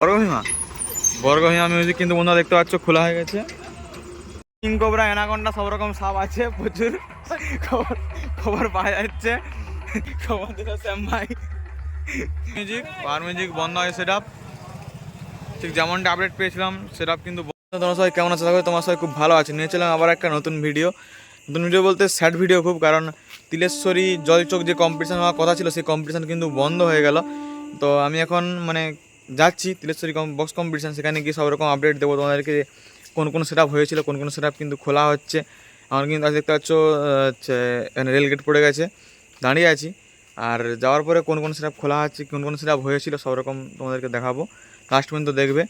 Bargabhima Bargabhima music কিন্তু বন্ধুরা দেখতে পাচ্ছ খোলা হয়ে গেছে। কিং কোবরা সব রকম সাপ আছে প্রচুর। খবর খবর পাওয়া যাচ্ছে। খবর দিল শ্যাম ভাই। মিউজিক পাওয়ার মিউজিক বন্ধ হয় সেট ঠিক যেমনটা আপডেট পেয়েছিলাম সেট কিন্তু বন্ধ। তোমার সবাই কেমন আছে? থাকবে তোমার সবাই খুব ভালো আছে। নিয়েছিলাম আবার একটা নতুন ভিডিও নতুন ভিডিও বলতে স্যাড ভিডিও খুব কারণ তিলেশ্বরী জলচোক যে কম্পিটিশন হওয়ার কথা ছিল সেই কম্পিটিশন কিন্তু বন্ধ হয়ে গেল। তো আমি এখন মানে যাচ্ছি তিলেশ্বরী কম বক্স কম্পিটিশান সেখানে গিয়ে সব রকম আপডেট দেবো তোমাদেরকে কোন কোন সেট হয়েছিল, কোন কোন সেট কিন্তু খোলা হচ্ছে। আমার কিন্তু আজ দেখতে পাচ্ছ এখানে রেল গেট পড়ে গেছে, দাঁড়িয়ে আছি। আর যাওয়ার পরে কোন কোন সেট খোলা হচ্ছে, কোন কোন সেট হয়েছিল, সব রকম তোমাদেরকে দেখাবো। লাস্ট পর্যন্ত দেখবে।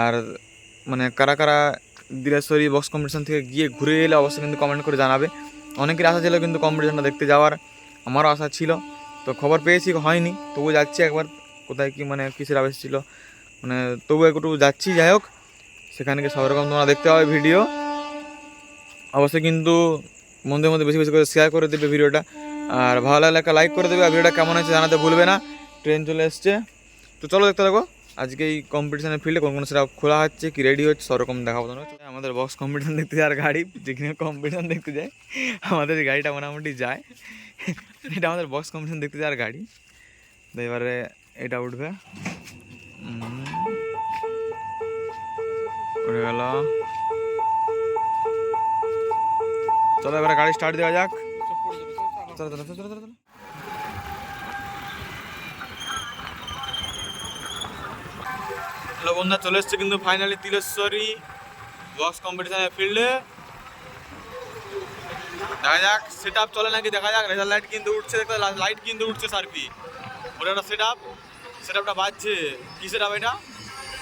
আর মানে কারা কারা দিলেশ্বরী বক্স কম্পিটিশন থেকে গিয়ে ঘুরে এলে অবশ্যই কিন্তু কমেন্ট করে জানাবে। অনেকের আশা ছিল কিন্তু কম্পিটিশানটা দেখতে যাওয়ার, আমারও আশা ছিল। তো খবর পেয়েছি, হয়নি তবু যাচ্ছি একবার। কোথায় কি মানে কিসের আবেশ ছিল? মানে তবু একটু যাচ্ছি, যাই হোক। সেখানে সব রকম তোমরা দেখতে পাবে ভিডিও। অবশ্যই কিন্তু মধ্যে মধ্যে বেশি বেশি করে শেয়ার করে দেবে ভিডিওটা। আর ভালো লাগলে একটা লাইক করে দেবে। আর ভিডিওটা কেমন হয়েছে জানাতে ভুলবে না। ট্রেন চলে এসছে। তো চলো দেখতে থাকো। আজকে এই কম্পিটিশনের ফিল্ডে কোন কোন সেটা খোলা হচ্ছে, কি রেডি হচ্ছে, সব রকম দেখাবো তোমার আমাদের বক্স কম্পিটিশন দেখতে যাওয়ার গাড়ি। যেখানে কম্পিটিশন দেখতে যায়, আমাদের গাড়িটা মোটামুটি যায়। এটা আমাদের বক্স কম্পিটিশন দেখতে যায় আর গাড়ি। তো এবারে এটা উঠবে। উঠে গেল। চলো, এবারে গাড়ি স্টার্ট দেওয়া যাক। চলো চলো চলো চলো বন্ধুরা, চলে এসছে কিন্তু ফাইনালি তিলেশ্বরী বক্স কম্পিটিশনের ফিল্ডে দেখা যাক সেট আপ চলে নাকি, দেখা যাক। রেজাল্ট লাইট কিন্তু উঠছে, দেখতে লাইট কিন্তু উঠছে সার্পি ওটা সেট আপ সেট বাজছে। কি সেট আপ এটা?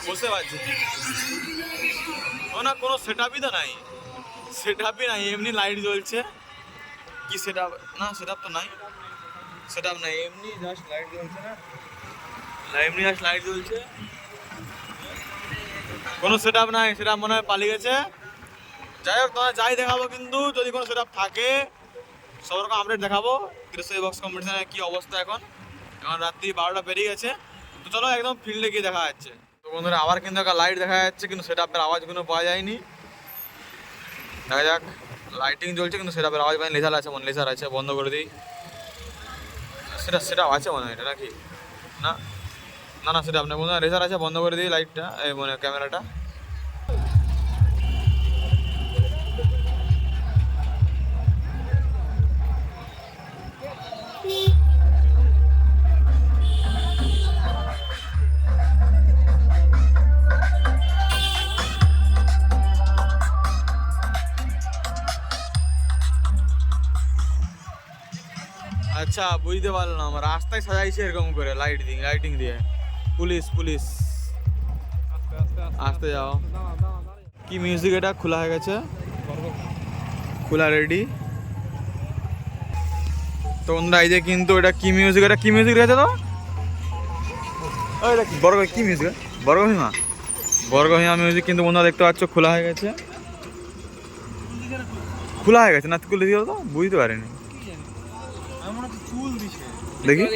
বসে বাজছে। না কোনো সেট আপই তো নাই। সেট আপই নাই, এমনি লাইট জ্বলছে। কি সেট আপ না সেট আপ তো নাই। সেট আপ নাই, এমনি জাস্ট লাইট জ্বলছে না। এমনি জাস্ট লাইট জ্বলছে। কোনো সেট আপ নাই সেটা মনে হয় পালিয়ে গেছে। যাই হোক, তোমার যাই দেখাবো কিন্তু, যদি কোনো সেট থাকে সব রকম আপডেট দেখাবো। গ্রেসরি বক্স কম্পিটিশনের কি অবস্থা এখন? এখন রাত্রি বারোটা পেরিয়ে গেছে। তো চলো একদম ফিল্ডে গিয়ে দেখা যাচ্ছে। তো বন্ধুরা, আবার কিন্তু একটা লাইট দেখা যাচ্ছে, কিন্তু সেট আপের আওয়াজগুলো পাওয়া যায়নি। দেখা যাক লাইটিং জ্বলছে, কিন্তু সেট আওয়াজ পাই লেজার আছে, মনে লেজার আছে, বন্ধ করে দিই। সেটা সেটা আছে মনে হয়, এটা নাকি? না? না না সেটা আপনার বন্ধুরা রেজার আছে, বন্ধ করে দিই লাইটটা এই মানে ক্যামেরাটা আচ্ছা বুঝতে পারলাম। রাস্তায় সাজাইছে এরকম করে লাইট দিয়ে লাইটিং দিয়ে। Police police. আসতে যাও। কি মিউজিক এটা? খোলা হয়ে গেছে? খোলা রেডি তো বন্ধুরা, এই যে কিন্তু এটা কি মিউজিক এটা কি মিউজিক রয়েছে তো? এটা কি মিউজিক বর্গভীমা বর্গভীমা মিউজিক কিন্তু বন্ধুরা দেখতে পাচ্ছ, খোলা হয়ে গেছে। খোলা হয়ে গেছে না খুলে দিও তো, বুঝতে পারিনি। দেখি।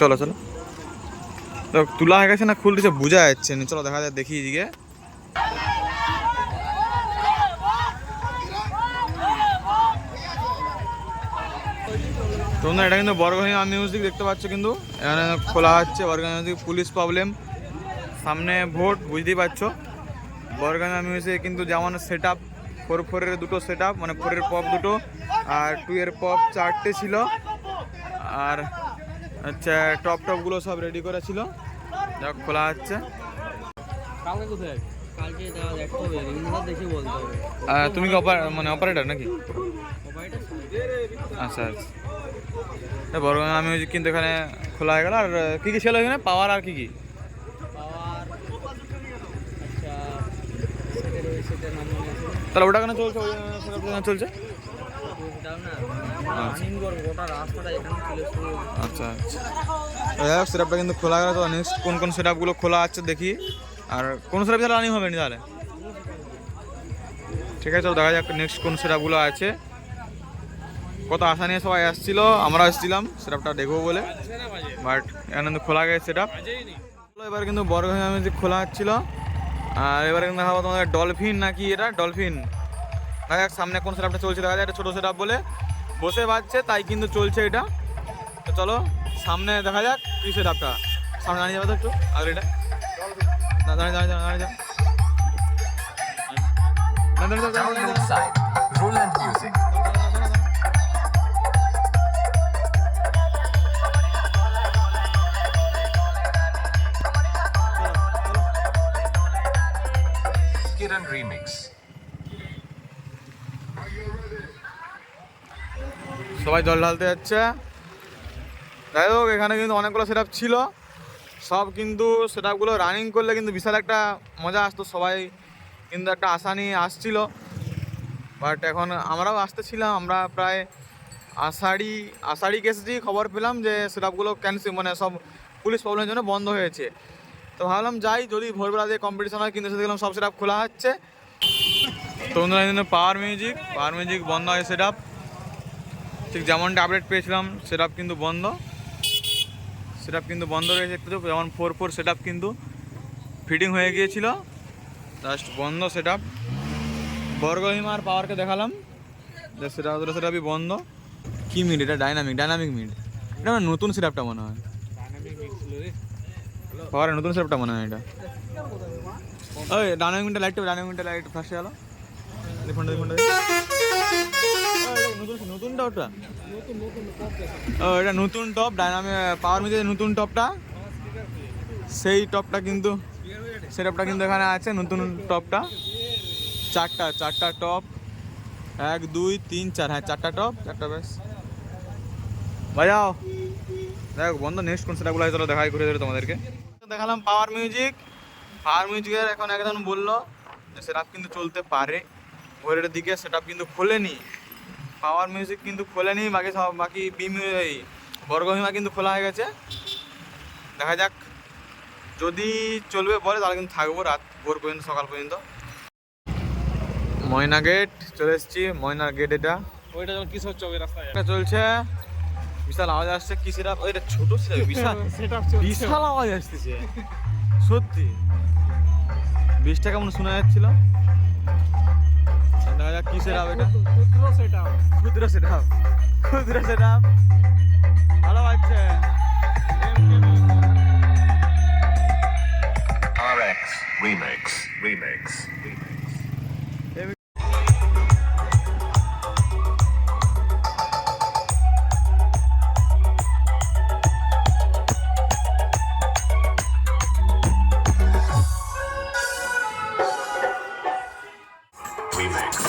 চলো চলো। তুলা হয়ে গেছে না, খুল দিছে, বোঝা যাচ্ছে না। চলো, দেখা যাক, দেখি এদিকে। তোমরা, এটা কিন্তু বর্গহীমা মিউজিক দেখতে পাচ্ছ কিন্তু। এখানে খোলা হচ্ছে বর্গহীমা মিউজিক পুলিশ প্রবলেম সামনে ভোট, বুঝতেই পারছ। বর্গহীমা মিউজিক কিন্তু যেমন সেট আপ ফোর ফোরের দুটো সেট আপ মানে ফোরের পপ দুটো, আর টু এর পপ চারটে ছিল। আর আচ্ছা টপ টপগুলো সব রেডি করা ছিল যা খোলা হচ্ছে কালকে কোথায় কালকে দাও দেখতে হবে দেখে বলতে হবে। তুমি কি মানে অপারেটর নাকি? আচ্ছা আচ্ছা। বড় আমি কিন্তু এখানে খোলা হয়ে গেল আর কী কী ছিল এখানে? পাওয়ার আর কি কি পাওয়ার আচ্ছা সেটের ওই সেটের নাম মনে আছে তাহলে ওটা কেন চলছে? চলছে ওটাও না রানিং করব গোটা রাস্তাটা এখানে চলে শুরু আচ্ছা আচ্ছা যাই কিন্তু খোলা গেল তো। নেক্সট কোন কোন সেটআপগুলো খোলা আছে দেখি। আর কোন সেটআপ তাহলে রানিং হবে না তাহলে? ঠিক আছে দেখা যাক নেক্সট কোন সেটআপগুলো আছে। কত আশা নিয়ে সবাই আসছিল আমরা আসছিলাম সেটআপটা দেখব বলে। বাট এখানে খোলা গেছে সেটআপ এবার কিন্তু বড় খোলা হচ্ছিল আর এবারে দেখাবো তোমাদের ডলফিন নাকি এটা? ডলফিন। দেখা যাক সামনে কোন সেটআপটা চলছে। দেখা যায় ছোটো সেটআপ বলে বসে বাজছে, তাই কিন্তু চলছে এটা। তো চলো, সামনে দেখা যাক কী সেটআপটা সামনে দাঁড়িয়ে যাবে তো একটু আগে এটা। দাঁড়িয়ে দাঁড়িয়ে দাঁড়িয়ে। দাঁড়িয়ে দাঁড়িয়ে Remix. সবাই জল ঢালতে যাচ্ছে। যাই হোক, এখানে কিন্তু অনেকগুলো সেট ছিল। সব কিন্তু সেটআপগুলো রানিং করলে কিন্তু বিশাল একটা মজা আসতো। সবাই কিন্তু একটা আশা নিয়ে আসছিল। বাট এখন আমরাও আসতেছিলাম। আমরা প্রায় আষাঢ়ি আষাঢ়ি কেসেছি খবর পেলাম যে সেটআপগুলো ক্যান্সেল মানে সব পুলিশ প্রবলেমের জন্য বন্ধ হয়েছে। তো ভাবলাম যাই, যদি ভোরবেলা দিয়ে কম্পিটিশন হয়, কিন্তু দেখলাম সব সেটআপ খোলা হচ্ছে। তো বন্ধুরা এই পাওয়ার মিউজিক পাওয়ার মিউজিক বন্ধ হয় সেটআপ ঠিক যেমনটা আপডেট পেয়েছিলাম সেটআপ কিন্তু বন্ধ। সেটআপ কিন্তু বন্ধ রয়েছে একটু যেমন ফোর ফোর সেটআপ কিন্তু ফিটিং হয়ে গিয়েছিল। জাস্ট বন্ধ সেটআপ বর্গহিমার পাওয়ারকে দেখালাম। যে সেটা ওদের সেটআপই বন্ধ। কী মিড এটা ডাইনামিক ডাইনামিক মিড এটা আমার নতুন সেটআপটা মনে হয়। পাওয়ারের নতুন সেটআপটা মনে হয় এটা। ওই dynamic meter light dynamic meter light ফার্স্টে গেল দেখুন দেখুন নতুন ওটা ও, এটা নতুন টপ ডাইনামিক পাওয়ার মিটার নতুন টপটা সেই টপটা কিন্তু, সেটআপটা কিন্তু এখানে আছে, নতুন টপটা চারটা চারটা টপ এক, দুই, তিন, চার হ্যাঁ চারটা টপ চারটা বেশ বাজাও। দেখ, বন্ধ নেক্সট কোন সেটাগুলো চলো দেখাই করে দেবে তোমাদেরকে। দেখালাম পাওয়ার মিউজিক পাওয়ার মিউজিকের এখন একজন বলল যে সেটআপ কিন্তু চলতে পারে। ভোরের দিকে সেটআপ কিন্তু খোলেনি। পাওয়ার মিউজিক কিন্তু খোলেনি বাকি সব বাকি বিম এই বর্গহিমা কিন্তু খোলা হয়ে গেছে। দেখা যাক যদি চলবে বলে তাহলে কিন্তু থাকব রাত ভোর পর্যন্ত সকাল পর্যন্ত। ময়না গেট চলে এসেছি। ময়না গেট এটা। ওইটা এটা চলছে। বিশাল আওয়াজ আসছে কি সেটা ওইটা ছোট ছিল বিশাল। বিশাল আওয়াজ আসতেছে। সত্যি। বৃষ্টিটা কেমন শোনা যাচ্ছিল। দেখা যাক কি সেটা এটা। ক্ষুদ্র সেটা ক্ষুদ্র সেটা ভালো বাজছে RX Remix. Remix. Remix. Remix.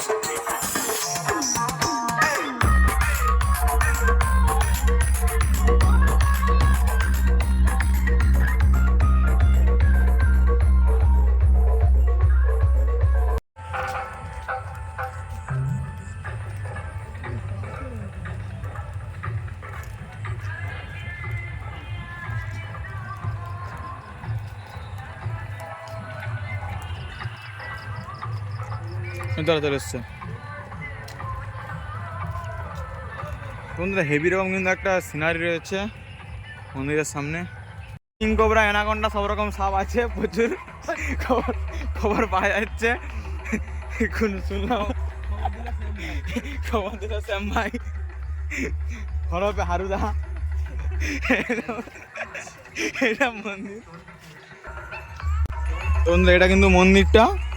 তারা চলে এসছে বন্ধুরা হেভি রকম কিন্তু একটা সিনারি রয়েছে মন্দিরের সামনে। কিং কোবরা সব রকম সাপ আছে, প্রচুর। খবর খবর পাওয়া যাচ্ছে। এখন শুনলাম। খবর দিল ভাই। হরপে হারুদা। এটা মন্দির। বন্ধুরা, এটা কিন্তু মন্দিরটা।